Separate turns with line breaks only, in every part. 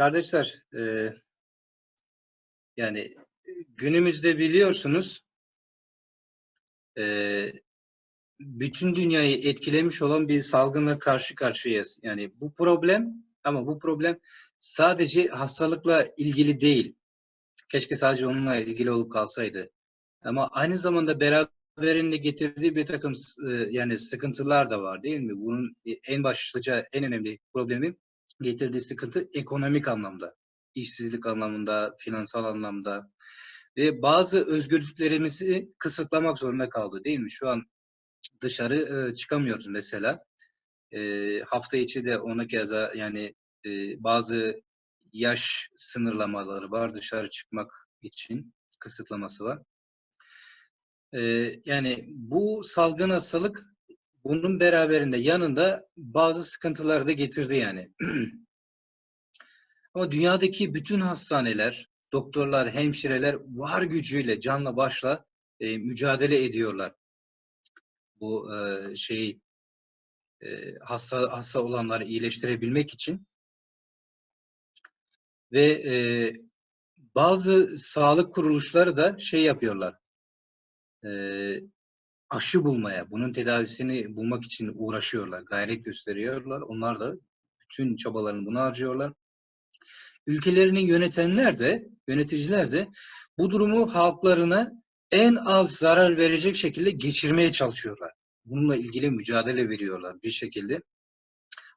Kardeşler, e, yani günümüzde biliyorsunuz e, bütün dünyayı etkilemiş olan bir salgınla karşı karşıyayız. Yani bu problem ama bu problem sadece hastalıkla ilgili değil. Keşke sadece onunla ilgili olup kalsaydı. Ama aynı zamanda beraberinde getirdiği bir takım e, yani sıkıntılar da var değil mi? Bunun en başlıca en önemli problemi getirdiği sıkıntı ekonomik anlamda, işsizlik anlamında, finansal anlamda ve bazı özgürlüklerimizi kısıtlamak zorunda kaldı değil mi? Şu an dışarı e, çıkamıyoruz mesela. E, hafta içi de ona keza yani e, bazı yaş sınırlamaları var dışarı çıkmak için kısıtlaması var. E, yani bu salgın hastalık bunun beraberinde yanında bazı sıkıntılar da getirdi yani. Ama dünyadaki bütün hastaneler, doktorlar, hemşireler var gücüyle, canla başla e, mücadele ediyorlar. Bu e, şeyi e, hasta hasta olanları iyileştirebilmek için ve e, bazı sağlık kuruluşları da şey yapıyorlar. E, aşı bulmaya, bunun tedavisini bulmak için uğraşıyorlar, gayret gösteriyorlar. Onlar da bütün çabalarını buna harcıyorlar. Ülkelerini yönetenler de, yöneticiler de bu durumu halklarına en az zarar verecek şekilde geçirmeye çalışıyorlar. Bununla ilgili mücadele veriyorlar bir şekilde.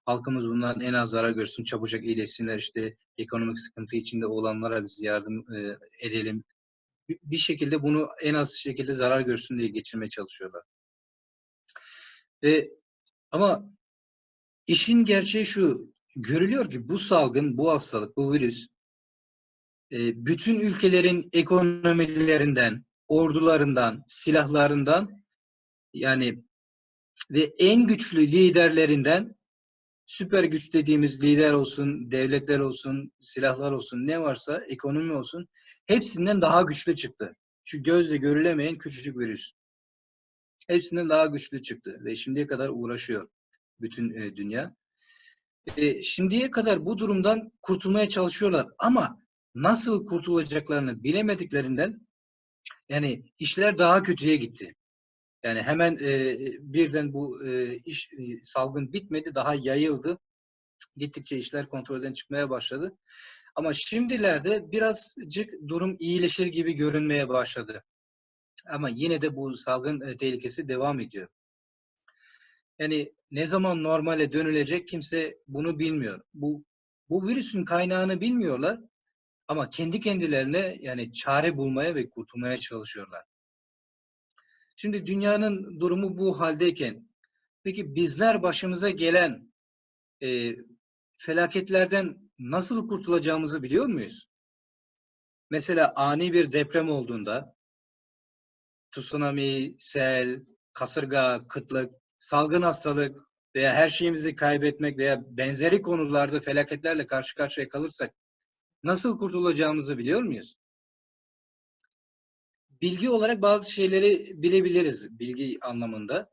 Halkımız bundan en az zarar görsün, çabucak iyileşsinler, işte ekonomik sıkıntı içinde olanlara biz yardım e, edelim, bir şekilde bunu en az şekilde zarar görsün diye geçirmeye çalışıyorlar. E, ama işin gerçeği şu, görülüyor ki bu salgın, bu hastalık, bu virüs e, bütün ülkelerin ekonomilerinden, ordularından, silahlarından yani ve en güçlü liderlerinden süper güç dediğimiz lider olsun, devletler olsun, silahlar olsun, ne varsa, ekonomi olsun hepsinden daha güçlü çıktı. Şu gözle görülemeyen küçücük virüs. Hepsinden daha güçlü çıktı ve şimdiye kadar uğraşıyor bütün e, dünya. E, şimdiye kadar bu durumdan kurtulmaya çalışıyorlar ama nasıl kurtulacaklarını bilemediklerinden yani işler daha kötüye gitti. Yani hemen e, birden bu e, iş e, salgın bitmedi, daha yayıldı. Gittikçe işler kontrolden çıkmaya başladı. Ama şimdilerde birazcık durum iyileşir gibi görünmeye başladı. Ama yine de bu salgın e, tehlikesi devam ediyor. Yani ne zaman normale dönülecek kimse bunu bilmiyor. Bu bu virüsün kaynağını bilmiyorlar ama kendi kendilerine yani çare bulmaya ve kurtulmaya çalışıyorlar. Şimdi dünyanın durumu bu haldeyken peki bizler başımıza gelen e, felaketlerden nasıl kurtulacağımızı biliyor muyuz? Mesela ani bir deprem olduğunda tsunami, sel, kasırga, kıtlık, salgın hastalık veya her şeyimizi kaybetmek veya benzeri konularda felaketlerle karşı karşıya kalırsak nasıl kurtulacağımızı biliyor muyuz? Bilgi olarak bazı şeyleri bilebiliriz bilgi anlamında.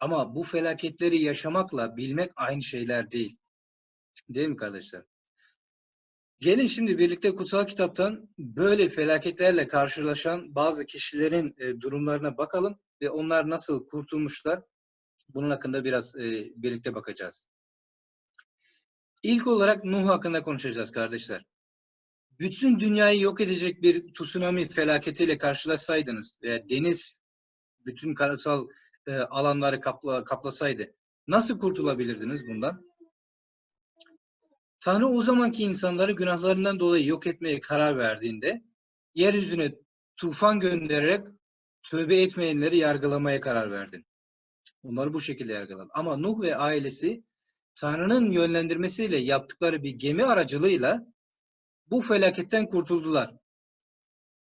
Ama bu felaketleri yaşamakla bilmek aynı şeyler değil. Değil mi kardeşler? Gelin şimdi birlikte kutsal kitaptan böyle felaketlerle karşılaşan bazı kişilerin e, durumlarına bakalım ve onlar nasıl kurtulmuşlar. Bunun hakkında biraz e, birlikte bakacağız. İlk olarak Nuh hakkında konuşacağız kardeşler. Bütün dünyayı yok edecek bir tsunami felaketiyle karşılaşsaydınız veya deniz bütün karasal e, alanları kapla, kaplasaydı nasıl kurtulabilirdiniz bundan? Tanrı o zamanki insanları günahlarından dolayı yok etmeye karar verdiğinde yeryüzüne tufan göndererek tövbe etmeyenleri yargılamaya karar verdi. Onları bu şekilde yargıladı. Ama Nuh ve ailesi Tanrı'nın yönlendirmesiyle yaptıkları bir gemi aracılığıyla bu felaketten kurtuldular.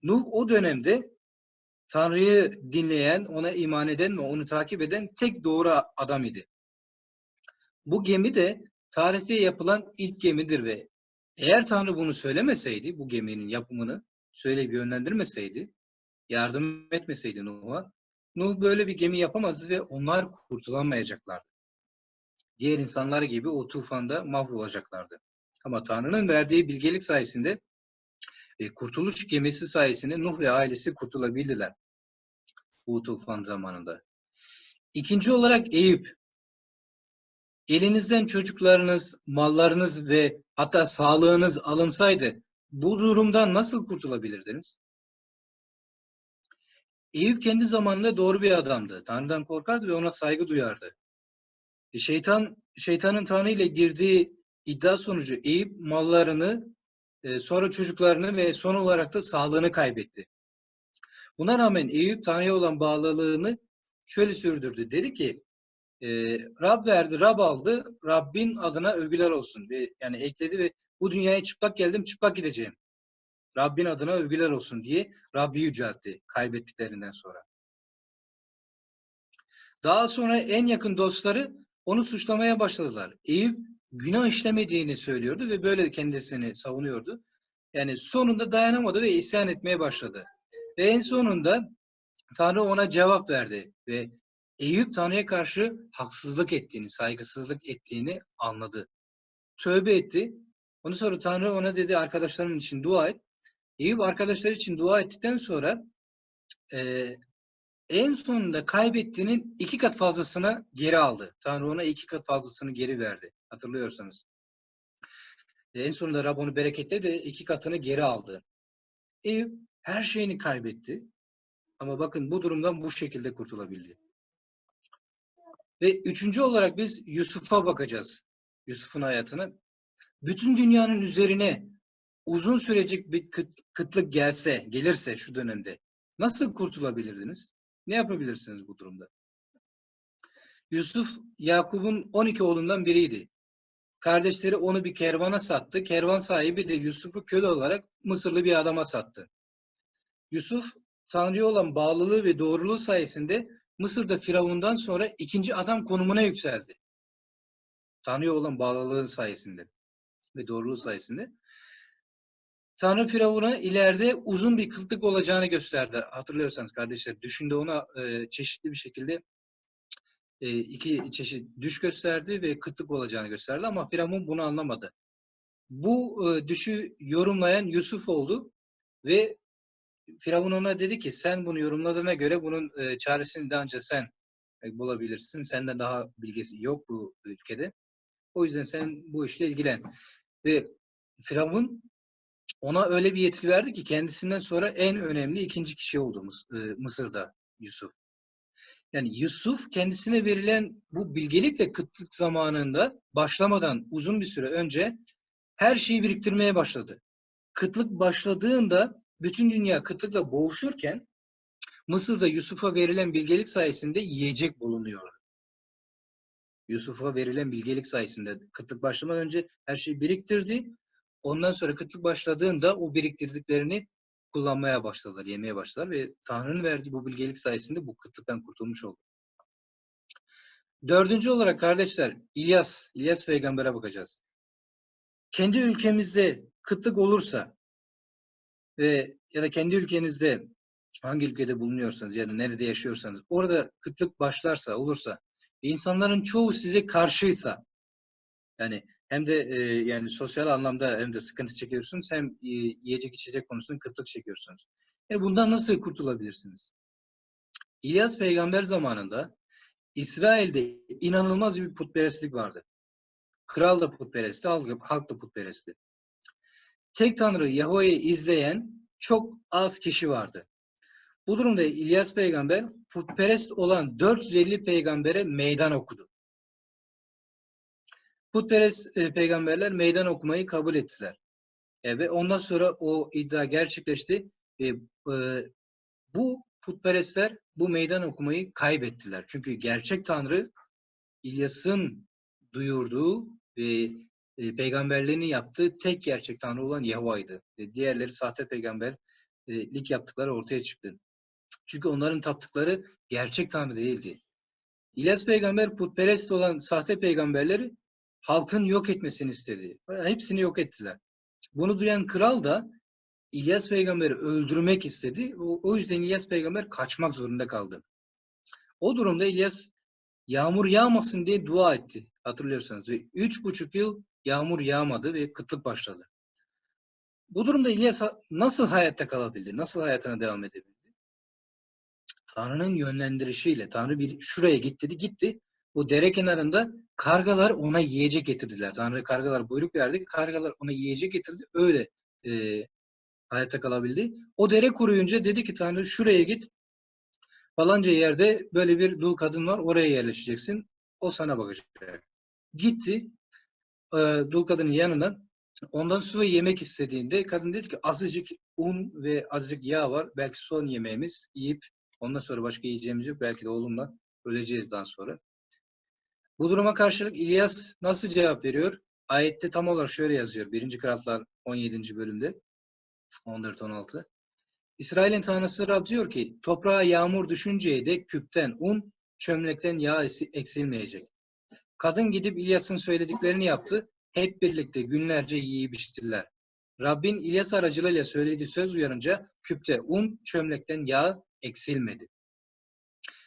Nuh o dönemde Tanrı'yı dinleyen, ona iman eden ve onu takip eden tek doğru adam idi. Bu gemi de tarihte yapılan ilk gemidir ve eğer Tanrı bunu söylemeseydi, bu geminin yapımını söyleyip yönlendirmeseydi, yardım etmeseydi Nuh'a, Nuh böyle bir gemi yapamazdı ve onlar kurtulamayacaklardı. Diğer insanlar gibi o tufanda mahvolacaklardı. Ama Tanrı'nın verdiği bilgelik sayesinde e, kurtuluş gemisi sayesinde Nuh ve ailesi kurtulabildiler bu tufan zamanında. İkinci olarak Eyüp. Elinizden çocuklarınız, mallarınız ve hatta sağlığınız alınsaydı bu durumdan nasıl kurtulabilirdiniz? Eyüp kendi zamanında doğru bir adamdı. Tanrı'dan korkardı ve ona saygı duyardı. E, şeytan şeytanın Tanrı ile girdiği iddia sonucu Eyüp mallarını, e, sonra çocuklarını ve son olarak da sağlığını kaybetti. Buna rağmen Eyüp Tanrı'ya olan bağlılığını şöyle sürdürdü. Dedi ki e, Rab verdi, Rab aldı, Rabbin adına övgüler olsun. Ve, yani ekledi ve bu dünyaya çıplak geldim, çıplak gideceğim. Rabbin adına övgüler olsun diye Rabbi yüceltti kaybettiklerinden sonra. Daha sonra en yakın dostları onu suçlamaya başladılar. Eyüp günah işlemediğini söylüyordu ve böyle kendisini savunuyordu. Yani sonunda dayanamadı ve isyan etmeye başladı. Ve en sonunda Tanrı ona cevap verdi ve Eyüp Tanrı'ya karşı haksızlık ettiğini, saygısızlık ettiğini anladı. Tövbe etti. Ondan sonra Tanrı ona dedi arkadaşlarım için dua et. Eyüp arkadaşlar için dua ettikten sonra e, en sonunda kaybettiğinin iki kat fazlasını geri aldı. Tanrı ona iki kat fazlasını geri verdi. Hatırlıyorsanız. E, en sonunda Rab onu bereketledi ve iki katını geri aldı. Eyüp her şeyini kaybetti. Ama bakın bu durumdan bu şekilde kurtulabildi. Ve üçüncü olarak biz Yusuf'a bakacağız. Yusuf'un hayatına. Bütün dünyanın üzerine uzun sürecek bir kıt, kıtlık gelse, gelirse şu dönemde nasıl kurtulabilirdiniz? Ne yapabilirsiniz bu durumda? Yusuf Yakup'un 12 oğlundan biriydi. Kardeşleri onu bir kervana sattı. Kervan sahibi de Yusuf'u köle olarak Mısırlı bir adama sattı. Yusuf Tanrı'ya olan bağlılığı ve doğruluğu sayesinde Mısır'da Firavun'dan sonra ikinci adam konumuna yükseldi. Tanrı'ya olan bağlılığı sayesinde ve doğruluğu sayesinde. Tanrı Firavun'a ileride uzun bir kıtlık olacağını gösterdi. Hatırlıyorsanız kardeşler, düşünde ona e, çeşitli bir şekilde e, iki çeşit düş gösterdi ve kıtlık olacağını gösterdi ama Firavun bunu anlamadı. Bu e, düşü yorumlayan Yusuf oldu ve Firavun ona dedi ki sen bunu yorumladığına göre bunun e, çaresini de ancak sen e, bulabilirsin. Senden daha bilgisi yok bu ülkede. O yüzden sen bu işle ilgilen. Ve Firavun ona öyle bir yetki verdi ki kendisinden sonra en önemli ikinci kişi oldu e, Mısır'da Yusuf. Yani Yusuf kendisine verilen bu bilgelikle kıtlık zamanında başlamadan uzun bir süre önce her şeyi biriktirmeye başladı. Kıtlık başladığında bütün dünya kıtlıkla boğuşurken Mısır'da Yusuf'a verilen bilgelik sayesinde yiyecek bulunuyor. Yusuf'a verilen bilgelik sayesinde kıtlık başlamadan önce her şeyi biriktirdi. Ondan sonra kıtlık başladığında o biriktirdiklerini kullanmaya başladılar, yemeye başladılar ve Tanrı'nın verdiği bu bilgelik sayesinde bu kıtlıktan kurtulmuş oldu. Dördüncü olarak kardeşler İlyas, İlyas peygambere bakacağız. Kendi ülkemizde kıtlık olursa ve ya da kendi ülkenizde hangi ülkede bulunuyorsanız ya da nerede yaşıyorsanız orada kıtlık başlarsa, olursa insanların çoğu size karşıysa yani hem de e, yani sosyal anlamda hem de sıkıntı çekiyorsunuz hem e, yiyecek içecek konusunda kıtlık çekiyorsunuz. Yani bundan nasıl kurtulabilirsiniz? İlyas peygamber zamanında İsrail'de inanılmaz bir putperestlik vardı. Kral da putperestti, halk da putperestti. Tek Tanrı Yahweh'yi izleyen çok az kişi vardı. Bu durumda İlyas peygamber putperest olan 450 peygambere meydan okudu. Putperest e, peygamberler meydan okumayı kabul ettiler. E, ve ondan sonra o iddia gerçekleşti. E, e, bu putperestler bu meydan okumayı kaybettiler. Çünkü gerçek Tanrı İlyas'ın duyurduğu ve e, peygamberlerini yaptığı tek gerçek Tanrı olan Yahva'ydı. E, diğerleri sahte peygamberlik yaptıkları ortaya çıktı. Çünkü onların taptıkları gerçek Tanrı değildi. İlyas peygamber putperest olan sahte peygamberleri halkın yok etmesini istedi. Hepsini yok ettiler. Bunu duyan kral da İlyas peygamberi öldürmek istedi. O, o yüzden İlyas peygamber kaçmak zorunda kaldı. O durumda İlyas yağmur yağmasın diye dua etti. Hatırlıyorsanız. Ve üç buçuk yıl yağmur yağmadı ve kıtlık başladı. Bu durumda İlyas nasıl hayatta kalabildi? Nasıl hayatına devam edebildi? Tanrı'nın yönlendirişiyle Tanrı bir şuraya git dedi gitti. O dere kenarında kargalar ona yiyecek getirdiler. Tanrı kargalar buyruk verdi. Kargalar ona yiyecek getirdi. Öyle e, hayatta kalabildi. O dere kuruyunca dedi ki Tanrı şuraya git. Falanca yerde böyle bir dul kadın var. Oraya yerleşeceksin. O sana bakacak. Gitti. E, dul kadının yanına ondan su ve yemek istediğinde kadın dedi ki azıcık un ve azıcık yağ var. Belki son yemeğimiz yiyip ondan sonra başka yiyeceğimiz yok. Belki de oğlumla öleceğiz daha sonra. Bu duruma karşılık İlyas nasıl cevap veriyor? Ayette tam olarak şöyle yazıyor. 1. Krallar 17. bölümde 14-16. İsrail'in tanrısı Rab diyor ki toprağa yağmur düşünceye dek küpten un, çömlekten yağ eksilmeyecek. Kadın gidip İlyas'ın söylediklerini yaptı. Hep birlikte günlerce yiyip içtiler. Rabbin İlyas aracılığıyla söylediği söz uyarınca küpte un, çömlekten yağ eksilmedi.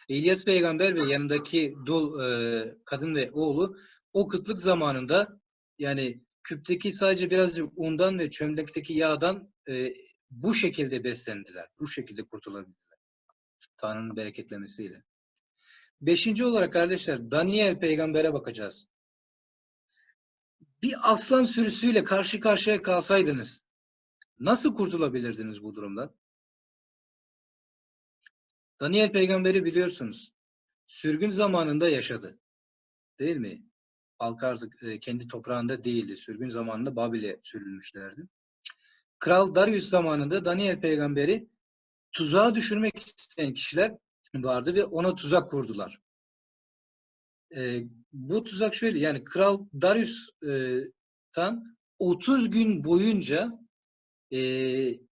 İlyas peygamber ve yanındaki dul e, kadın ve oğlu o kıtlık zamanında yani küpteki sadece birazcık undan ve çömlekteki yağdan e, bu şekilde beslendiler. Bu şekilde kurtulabildiler. Tanrı'nın bereketlemesiyle. Beşinci olarak kardeşler Daniel peygambere bakacağız. Bir aslan sürüsüyle karşı karşıya kalsaydınız nasıl kurtulabilirdiniz bu durumdan? Daniel peygamberi biliyorsunuz. Sürgün zamanında yaşadı. Değil mi? Halk artık e, kendi toprağında değildi. Sürgün zamanında Babil'e sürülmüşlerdi. Kral Darius zamanında Daniel peygamberi tuzağa düşürmek isteyen kişiler vardı ve ona tuzak kurdular. E, bu tuzak şöyle yani Kral Darius'tan 30 gün boyunca e,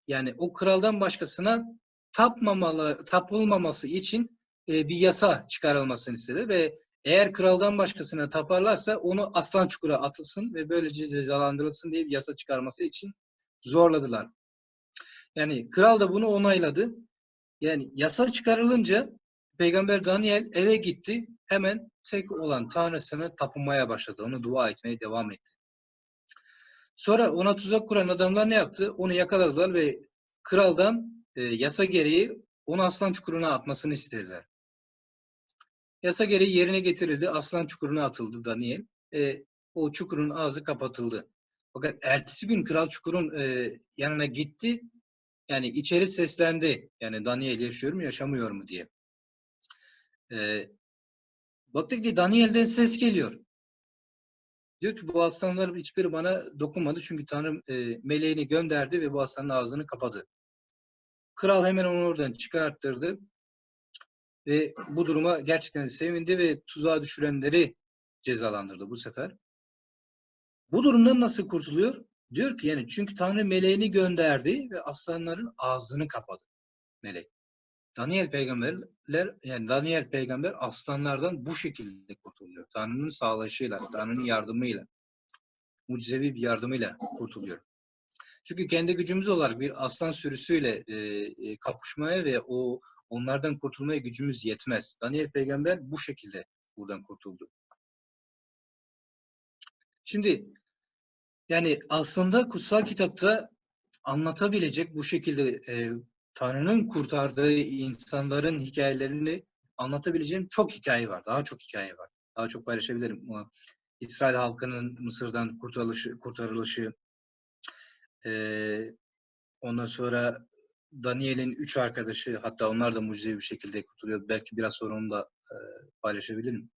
yani o kraldan başkasına tapmamalı, tapılmaması için e, bir yasa çıkarılmasını istedi ve eğer kraldan başkasına taparlarsa onu aslan çukura atılsın ve böylece cezalandırılsın diye bir yasa çıkarması için zorladılar. Yani kral da bunu onayladı. Yani yasa çıkarılınca Peygamber Daniel eve gitti. Hemen tek olan Tanrısını tapınmaya başladı. Onu dua etmeye devam etti. Sonra ona tuzak kuran adamlar ne yaptı? Onu yakaladılar ve kraldan e, yasa gereği onu aslan çukuruna atmasını istediler. Yasa gereği yerine getirildi. Aslan çukuruna atıldı Daniel. E, o çukurun ağzı kapatıldı. Fakat ertesi gün kral çukurun e, yanına gitti. Yani içeri seslendi. Yani Daniel yaşıyor mu yaşamıyor mu diye. E, baktı ki Daniel'den ses geliyor. Diyor ki bu aslanlar hiçbiri bana dokunmadı çünkü Tanrı e, meleğini gönderdi ve bu aslanın ağzını kapadı. Kral hemen onu oradan çıkarttırdı ve bu duruma gerçekten sevindi ve tuzağa düşürenleri cezalandırdı bu sefer. Bu durumdan nasıl kurtuluyor? Diyor ki yani çünkü Tanrı meleğini gönderdi ve aslanların ağzını kapadı melek. Daniel peygamberler yani Daniel peygamber aslanlardan bu şekilde kurtuluyor. Tanrı'nın sağlayışıyla, Tanrı'nın yardımıyla, mucizevi bir yardımıyla kurtuluyor. Çünkü kendi gücümüz olarak bir aslan sürüsüyle e, e, kapışmaya ve o onlardan kurtulmaya gücümüz yetmez. Daniel peygamber bu şekilde buradan kurtuldu. Şimdi yani aslında kutsal kitapta anlatabilecek bu şekilde e, Tanrı'nın kurtardığı insanların hikayelerini anlatabileceğim çok hikaye var. Daha çok hikaye var. Daha çok paylaşabilirim. İsrail halkının Mısır'dan kurtarılışı, kurtarılışı e, ondan sonra Daniel'in üç arkadaşı hatta onlar da mucizevi bir şekilde kurtuluyor. Belki biraz sonra onu da e, paylaşabilirim.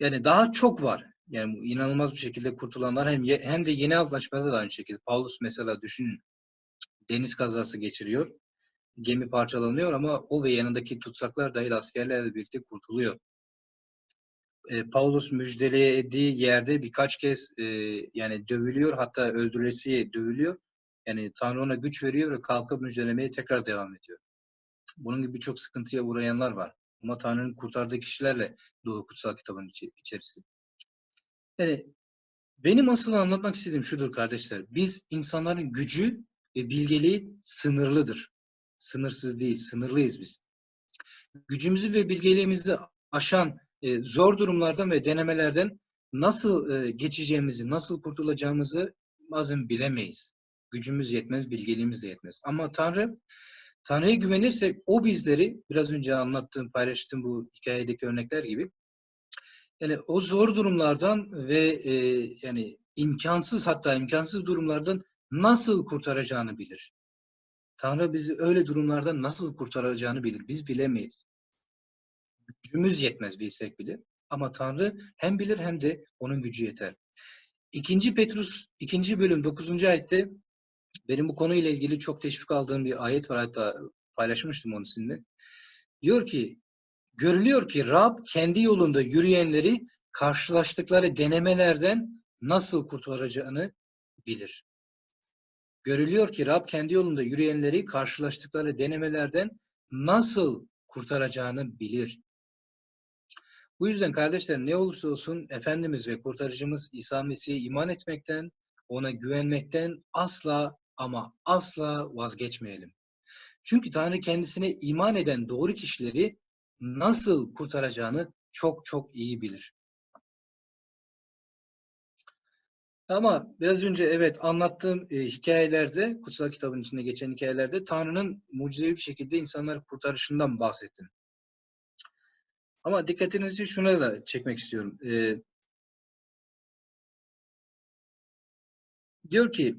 Yani daha çok var. Yani inanılmaz bir şekilde kurtulanlar hem hem de yeni antlaşmada da aynı şekilde. Paulus mesela düşünün deniz kazası geçiriyor. Gemi parçalanıyor ama o ve yanındaki tutsaklar dahil askerlerle birlikte kurtuluyor. E, Paulus müjdelediği yerde birkaç kez e, yani dövülüyor hatta öldürülesiye dövülüyor. Yani Tanrı ona güç veriyor ve kalkıp müjdelemeye tekrar devam ediyor. Bunun gibi birçok sıkıntıya uğrayanlar var. Ama Tanrı'nın kurtardığı kişilerle dolu kutsal kitabın içi- Yani benim asıl anlatmak istediğim şudur kardeşler. Biz insanların gücü ve bilgeliği sınırlıdır. Sınırsız değil, sınırlıyız biz. Gücümüzü ve bilgeliğimizi aşan e, zor durumlardan ve denemelerden nasıl e, geçeceğimizi, nasıl kurtulacağımızı bazen bilemeyiz. Gücümüz yetmez, bilgeliğimiz de yetmez. Ama Tanrı, Tanrı'ya güvenirsek o bizleri, biraz önce anlattığım, paylaştığım bu hikayedeki örnekler gibi, yani o zor durumlardan ve e, yani imkansız hatta imkansız durumlardan nasıl kurtaracağını bilir. Tanrı bizi öyle durumlardan nasıl kurtaracağını bilir. Biz bilemeyiz. Gücümüz yetmez bilsek bile. Ama Tanrı hem bilir hem de onun gücü yeter. İkinci Petrus, ikinci bölüm 9. ayette benim bu konuyla ilgili çok teşvik aldığım bir ayet var. Hatta paylaşmıştım onu sizinle. Diyor ki, görülüyor ki Rab kendi yolunda yürüyenleri karşılaştıkları denemelerden nasıl kurtaracağını bilir. Görülüyor ki Rab kendi yolunda yürüyenleri karşılaştıkları denemelerden nasıl kurtaracağını bilir. Bu yüzden kardeşlerim ne olursa olsun Efendimiz ve kurtarıcımız İsa Mesih'e iman etmekten, ona güvenmekten asla ama asla vazgeçmeyelim. Çünkü Tanrı kendisine iman eden doğru kişileri nasıl kurtaracağını çok çok iyi bilir. Ama biraz önce evet anlattığım e, hikayelerde, kutsal kitabın içinde geçen hikayelerde Tanrı'nın mucizevi bir şekilde insanları kurtarışından bahsettim. Ama dikkatinizi şuna da çekmek istiyorum. E, diyor ki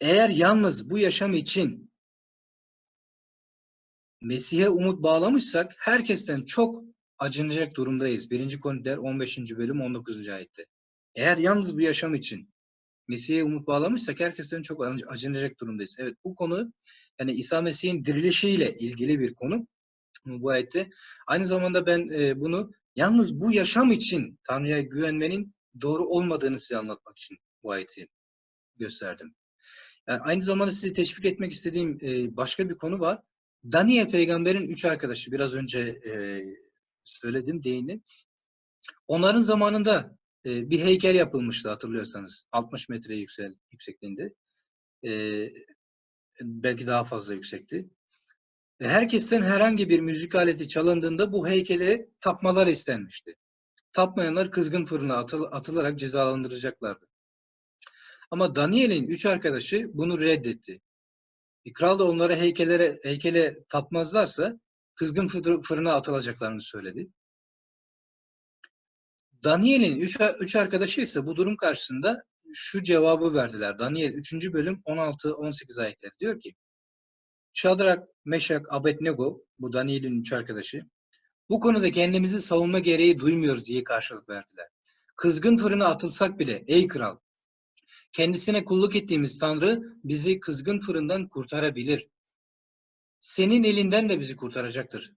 eğer yalnız bu yaşam için Mesih'e umut bağlamışsak herkesten çok acınacak durumdayız. 1. Korintiler 15. bölüm 19. ayette. Eğer yalnız bu yaşam için Mesih'e umut bağlamışsak herkesten çok acınacak durumdayız. Evet bu konu yani İsa Mesih'in dirilişiyle ilgili bir konu bu ayette. Aynı zamanda ben e, bunu yalnız bu yaşam için Tanrı'ya güvenmenin doğru olmadığını size anlatmak için bu ayeti gösterdim. Yani aynı zamanda sizi teşvik etmek istediğim e, başka bir konu var. Daniel peygamberin üç arkadaşı biraz önce e, söyledim değindim. Onların zamanında e, bir heykel yapılmıştı hatırlıyorsanız. 60 metre yüksel, yüksekliğinde. E, belki daha fazla yüksekti. Ve herkesten herhangi bir müzik aleti çalındığında bu heykele tapmalar istenmişti. Tapmayanlar kızgın fırına atıl, atılarak cezalandıracaklardı. Ama Daniel'in üç arkadaşı bunu reddetti. E, kral da onlara heykellere, heykele tapmazlarsa kızgın fırına atılacaklarını söyledi. Daniel'in üç, üç arkadaşı ise bu durum karşısında şu cevabı verdiler. Daniel 3. bölüm 16-18 ayetleri diyor ki Şadrak, Meşak, Abednego bu Daniel'in üç arkadaşı bu konuda kendimizi savunma gereği duymuyoruz diye karşılık verdiler. Kızgın fırına atılsak bile ey kral kendisine kulluk ettiğimiz Tanrı bizi kızgın fırından kurtarabilir. Senin elinden de bizi kurtaracaktır.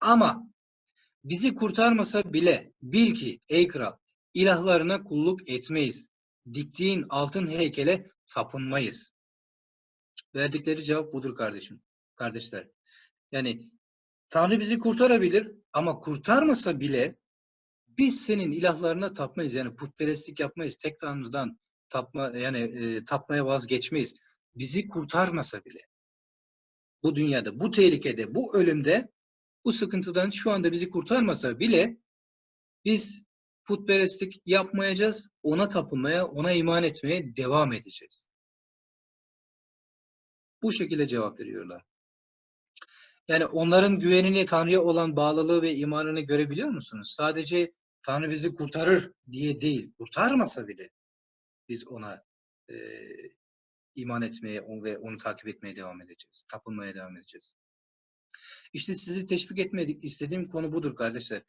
Ama Bizi kurtarmasa bile bil ki ey kral ilahlarına kulluk etmeyiz. Diktiğin altın heykele tapınmayız. Verdikleri cevap budur kardeşim. Kardeşler. Yani Tanrı bizi kurtarabilir ama kurtarmasa bile biz senin ilahlarına tapmayız. Yani putperestlik yapmayız. Tek Tanrı'dan tapma yani e, tapmaya vazgeçmeyiz. Bizi kurtarmasa bile bu dünyada, bu tehlikede, bu ölümde bu sıkıntıdan şu anda bizi kurtarmasa bile biz putperestlik yapmayacağız, ona tapınmaya, ona iman etmeye devam edeceğiz. Bu şekilde cevap veriyorlar. Yani onların güvenini Tanrı'ya olan bağlılığı ve imanını görebiliyor musunuz? Sadece Tanrı bizi kurtarır diye değil, kurtarmasa bile biz ona e, iman etmeye ve onu takip etmeye devam edeceğiz. Tapınmaya devam edeceğiz. İşte sizi teşvik etmedik. istediğim konu budur kardeşler.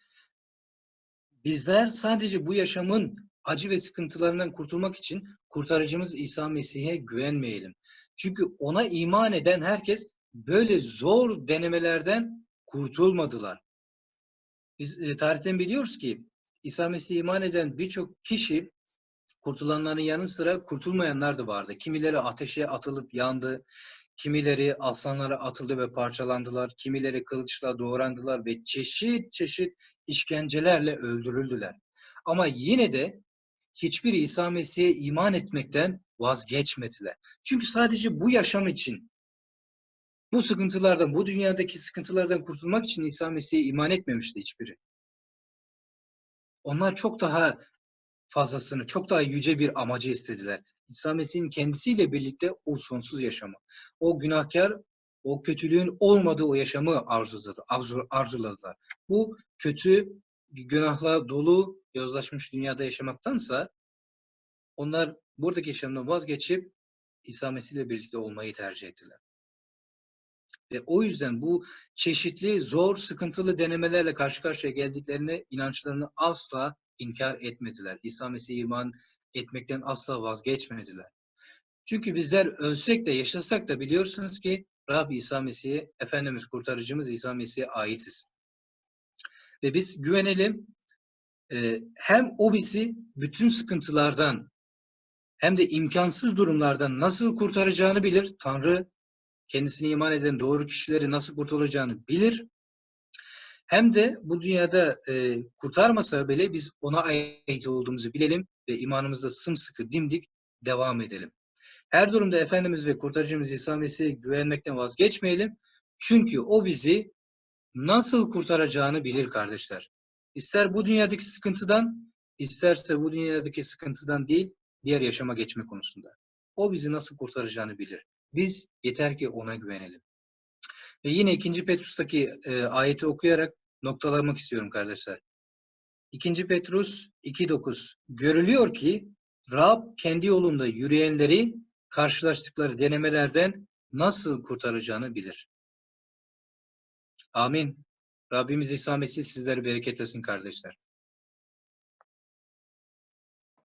Bizler sadece bu yaşamın acı ve sıkıntılarından kurtulmak için kurtarıcımız İsa Mesih'e güvenmeyelim. Çünkü ona iman eden herkes böyle zor denemelerden kurtulmadılar. Biz tarihten biliyoruz ki İsa Mesih'e iman eden birçok kişi kurtulanların yanı sıra kurtulmayanlar da vardı. Kimileri ateşe atılıp yandı, Kimileri aslanlara atıldı ve parçalandılar. Kimileri kılıçla doğrandılar ve çeşit çeşit işkencelerle öldürüldüler. Ama yine de hiçbir İsa Mesih'e iman etmekten vazgeçmediler. Çünkü sadece bu yaşam için, bu sıkıntılardan, bu dünyadaki sıkıntılardan kurtulmak için İsa Mesih'e iman etmemişti hiçbiri. Onlar çok daha fazlasını, çok daha yüce bir amacı istediler. İsa Mesih'in kendisiyle birlikte o sonsuz yaşamı, o günahkar, o kötülüğün olmadığı o yaşamı arzuladı, arzu- arzuladılar. Bu kötü, günahla dolu, yozlaşmış dünyada yaşamaktansa onlar buradaki yaşamdan vazgeçip İsa Mesih'le birlikte olmayı tercih ettiler. Ve o yüzden bu çeşitli zor, sıkıntılı denemelerle karşı karşıya geldiklerine inançlarını asla inkar etmediler. İsa Mesih'e iman etmekten asla vazgeçmediler. Çünkü bizler ölsek de yaşasak da biliyorsunuz ki Rab İsa Mesih'e, Efendimiz kurtarıcımız İsa Mesih'e aitiz. Ve biz güvenelim. e, hem o bizi bütün sıkıntılardan hem de imkansız durumlardan nasıl kurtaracağını bilir. Tanrı kendisine iman eden doğru kişileri nasıl kurtaracağını bilir. Hem de bu dünyada e, kurtarmasa bile biz ona ait olduğumuzu bilelim ve imanımızda sımsıkı dimdik devam edelim. Her durumda Efendimiz ve kurtarıcımız İsa Mesih'e güvenmekten vazgeçmeyelim. Çünkü o bizi nasıl kurtaracağını bilir kardeşler. İster bu dünyadaki sıkıntıdan, isterse bu dünyadaki sıkıntıdan değil, diğer yaşama geçme konusunda. O bizi nasıl kurtaracağını bilir. Biz yeter ki ona güvenelim. Ve yine 2. Petrus'taki e, ayeti okuyarak noktalamak istiyorum kardeşler. 2. Petrus 2.9 Görülüyor ki Rab kendi yolunda yürüyenleri karşılaştıkları denemelerden nasıl kurtaracağını bilir. Amin. Rabbimiz İsa Mesih sizleri bereketlesin kardeşler.